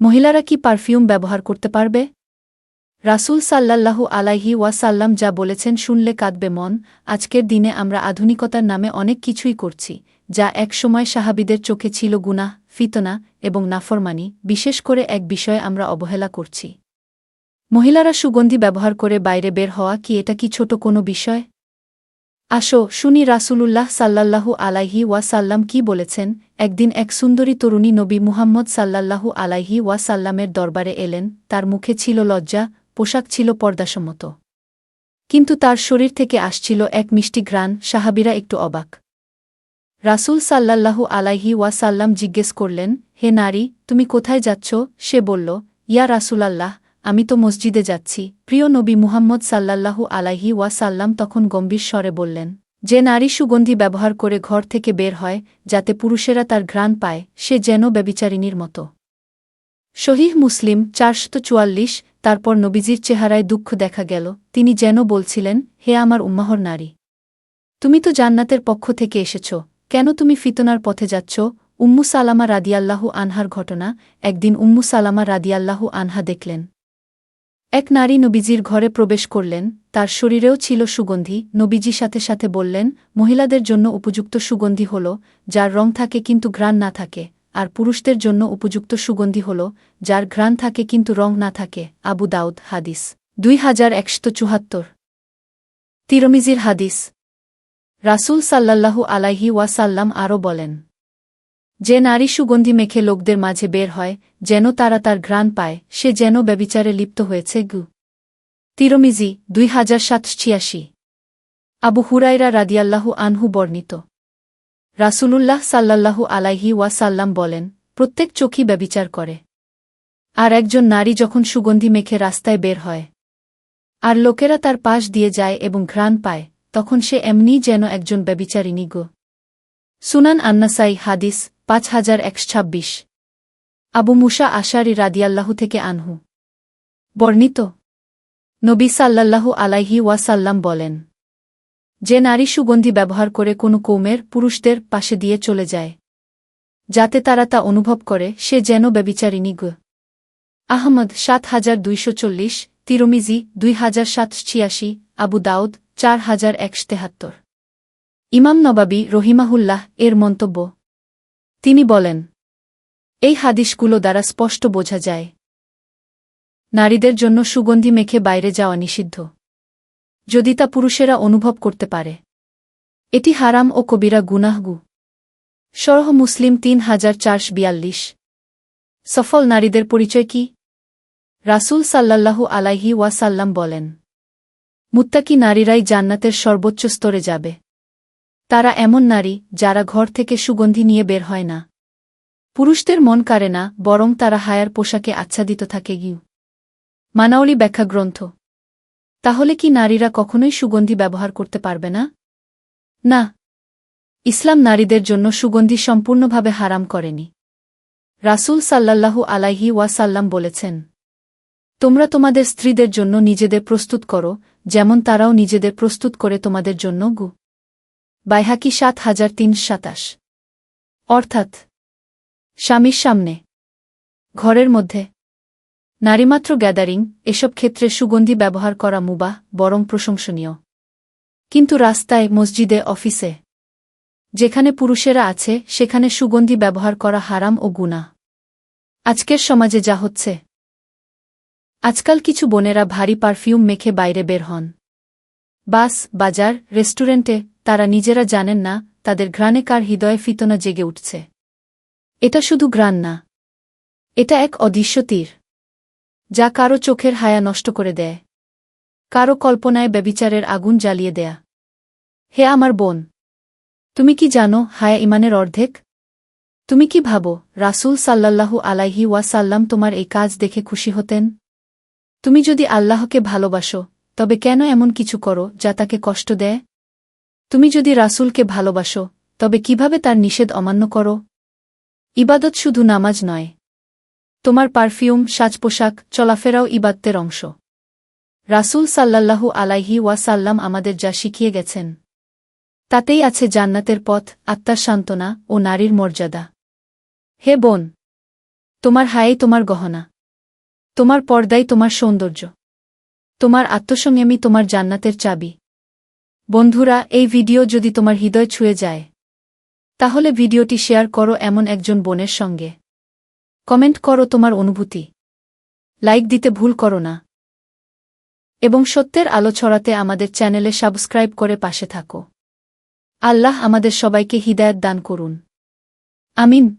মহিলারা কি পারফিউম ব্যবহার করতে পারবে? রাসূল সাল্লাল্লাহু আলাইহি ওয়াসাল্লাম যা বলেছেন শুনলে কাঁদবে মন। আজকের দিনে আমরা আধুনিকতার নামে অনেক কিছুই করছি, যা একসময় সাহাবিদের চোখে ছিল গুনাহ, ফিতনা এবং নাফরমানি, বিশেষ করে এক বিষয়ে আমরা অবহেলা করছি। মহিলারা সুগন্ধি ব্যবহার করে বাইরে বের হওয়া কি এটা কি ছোট কোনো বিষয়? আসো, শুনি রাসূলুল্লাহ সাল্লাল্লাহু আলাইহি ওয়াসাল্লাম কি বলেছেন। একদিন এক সুন্দরী তরুণী নবী মুহাম্মদ সাল্লাল্লাহু আলাইহি ওয়াসাল্লামের দরবারে এলেন। তার মুখে ছিল লজ্জা, পোশাক ছিল পর্দাসম্মত। কিন্তু তার শরীর থেকে আসছিল এক মিষ্টি ঘ্রাণ, সাহাবিরা একটু অবাক। রাসূল সাল্লাল্লাহু আলাইহি ওয়াসাল্লাম জিজ্ঞেস করলেন, হে নারী, তুমি কোথায় যাচ্ছ? সে বলল, ইয়া রাসূলাল্লাহ আমি তো মসজিদে যাচ্ছি। প্রিয় নবী মুহাম্মদ সাল্লাল্লাহু আলাইহি ওয়াসাল্লাম তখন গম্ভীর স্বরে বললেন, যে নারী সুগন্ধি ব্যবহার করে ঘর থেকে বের হয়, যাতে পুরুষেরা তার ঘ্রাণ পায়, সে যেন ব্যবিচারিণীর মতো। শহীহ মুসলিম চারশত চুয়াল্লিশ, তারপর নবীজির চেহারায় দুঃখ দেখা গেল। তিনি যেন বলছিলেন, হে আমার উম্মাহর নারী, তুমি তো জান্নাতের পক্ষ থেকে এসেছ, কেন তুমি ফিতনার পথে যাচ্ছ? উম্মু সালামা রাদিয়াল্লাহু আনহার ঘটনা, একদিন উম্মু সালামা রাদিয়াল্লাহু আনহা দেখলেন এক নারী নবীজির ঘরে প্রবেশ করলেন, তার শরীরেও ছিল সুগন্ধি। নবীজি সাথে সাথে বললেন, মহিলাদের জন্য উপযুক্ত সুগন্ধি হল, যার রং থাকে কিন্তু ঘ্রাণ না থাকে, আর পুরুষদের জন্য উপযুক্ত সুগন্ধি হল, যার ঘ্রাণ থাকে কিন্তু রং না থাকে। আবু দাউদ, হাদিস। দুই হাজার একশত চুহাত্তর তিরমিজির হাদিস। রাসূল সাল্লাল্লাহু আলাইহি ওয়াসাল্লাম আরও বলেন যে নারী সুগন্ধি মেখে লোকদের মাঝে বের হয়, যেন তারা তার ঘ্রাণ পায়, সে যেন ব্যবিচারে লিপ্ত হয়েছে গু। তিরমিজি দুই হাজার সাতশিয়াশি আবু হুরাইরা রাদিয়াল্লাহু আনহু বর্ণিত। রাসূলুল্লাহ সাল্লাল্লাহু আলাইহি ওয়াসাল্লাম বলেন, প্রত্যেক চোখই ব্যবিচার করে। আর একজন নারী যখন সুগন্ধি মেখে রাস্তায় বের হয়, আর লোকেরা তার পাশ দিয়ে যায় এবং ঘ্রাণ পায়, তখন সে এমনিই যেন একজন ব্যবিচারিণী গো। সুনান আন্নাসাই হাদিস পাঁচ হাজার একশ ছাব্বিশ। আবু মুসা আশারি রাদিয়াল্লাহু থেকে আনহু। বর্ণিত, নবী সাল্লাল্লাহু আলাইহি ওয়াসাল্লাম বলেন, যে নারী সুগন্ধি ব্যবহার করে কোনো কৌমের পুরুষদের পাশে দিয়ে চলে যায়, যাতে তারা তা অনুভব করে, সে যেন ব্যবিচারিণী গ। আহমদ সাত হাজার দুইশো চল্লিশ, তিরমিজি দুই হাজার সাত ছিয়াশি, আবু দাউদ চার হাজার একশ তেহাত্তর। ইমাম নবাবী রহিমাহুল্লাহ এর মন্তব্য তিনি বলেন, এই হাদিসগুলো দ্বারা স্পষ্ট বোঝা যায়। নারীদের জন্য সুগন্ধি মেখে বাইরে যাওয়া নিষিদ্ধ। যদি তা পুরুষেরা অনুভব করতে পারে। এটি হারাম ও কবিরা গুনাহগু সরহ মুসলিম তিন হাজার চারশ বিয়াল্লিশ। সফল নারীদের পরিচয় কি? রাসূল সাল্লাল্লাহু আলাইহি ওয়াসাল্লাম বলেন, মুত্তাকি নারীরাই জান্নাতের সর্বোচ্চ স্তরে যাবে। তারা এমন নারী, যারা ঘর থেকে সুগন্ধি নিয়ে বের হয় না। পুরুষদের মন কারে না, বরং তারা হায়ার পোশাকে আচ্ছাদিত থাকে গিউ। মানাওলি ব্যাখ্যা গ্রন্থ তাহলে কি নারীরা কখনোই সুগন্ধি ব্যবহার করতে পারবে না? না। ইসলাম নারীদের জন্য সুগন্ধি সম্পূর্ণভাবে হারাম করেনি। রাসূল সাল্লাল্লাহু আলাইহি ওয়াসাল্লাম বলেছেন, তোমরা তোমাদের স্ত্রীদের জন্য নিজেদের প্রস্তুত করো, যেমন তারাও নিজেদের প্রস্তুত করে তোমাদের জন্য গু বাইহাকি সাত হাজার তিন সাতাশ। অর্থাৎ, স্বামীর সামনে, ঘরের মধ্যে, নারীমাত্র গ্যাদারিং, এসব ক্ষেত্রে সুগন্ধি ব্যবহার করা মুবাহ বরং প্রশংসনীয়। কিন্তু রাস্তায়, মসজিদে, অফিসে, যেখানে পুরুষেরা আছে, সেখানে সুগন্ধি ব্যবহার করা হারাম ও গুণা আজকের সমাজে যা হচ্ছে। আজকাল কিছু বোনেরা ভারী পারফিউম মেখে বাইরে বের হন। বাস, বাজার, রেস্টুরেন্টে তারা নিজেরা জানেন না, তাদের ঘ্রাণে কার হৃদয়ে ফিতনা জেগে উঠছে। এটা শুধু ঘ্রাণ না। এটা এক অদৃশ্য তীর, যা কারও চোখের হায়া নষ্ট করে দেয়। কারও কল্পনায় ব্যবিচারের আগুন জ্বালিয়ে দেয়া। হে আমার বোন, তুমি কি জানো হায়া ইমানের অর্ধেক? তুমি কি ভাবো রাসূল সাল্লাল্লাহু আলাইহি ওয়াসাল্লাম তোমার এই কাজ দেখে খুশি হতেন? তুমি যদি আল্লাহকে ভালোবাসো, তবে কেন এমন কিছু করো যা তাকে কষ্ট দেয়? তুমি যদি রাসূলকে ভালোবাসো, তবে কীভাবে তার নিষেধ অমান্য করো? ইবাদত শুধু নামাজ নয়। তোমার পারফিউম, সাজপোশাক, চলাফেরাও ইবাদতের অংশ। রাসূল সাল্লাল্লাহু আলাইহি ওয়াসাল্লাম আমাদের যা শিখিয়ে গেছেন, তাতেই আছে জান্নাতের পথ, আত্মার সান্ত্বনা ও নারীর মর্যাদা। হে বোন, তোমার হায়াই তোমার গহনা, তোমার পর্দাই তোমার সৌন্দর্য, তোমার আত্মসংযমী তোমার জান্নাতের চাবি। বন্ধুরা, এই ভিডিও যদি তোমার হৃদয় ছুঁয়ে যায়, তাহলে ভিডিওটি শেয়ার করো এমন একজন বোনের সঙ্গে। কমেন্ট করো তোমার অনুভূতি। লাইক দিতে ভুল করো না। এবং সত্যের আলো ছড়াতে আমাদের চ্যানেলে সাবস্ক্রাইব করে পাশে থাকো। আল্লাহ আমাদের সবাইকে হিদায়ত দান করুন। আমিন।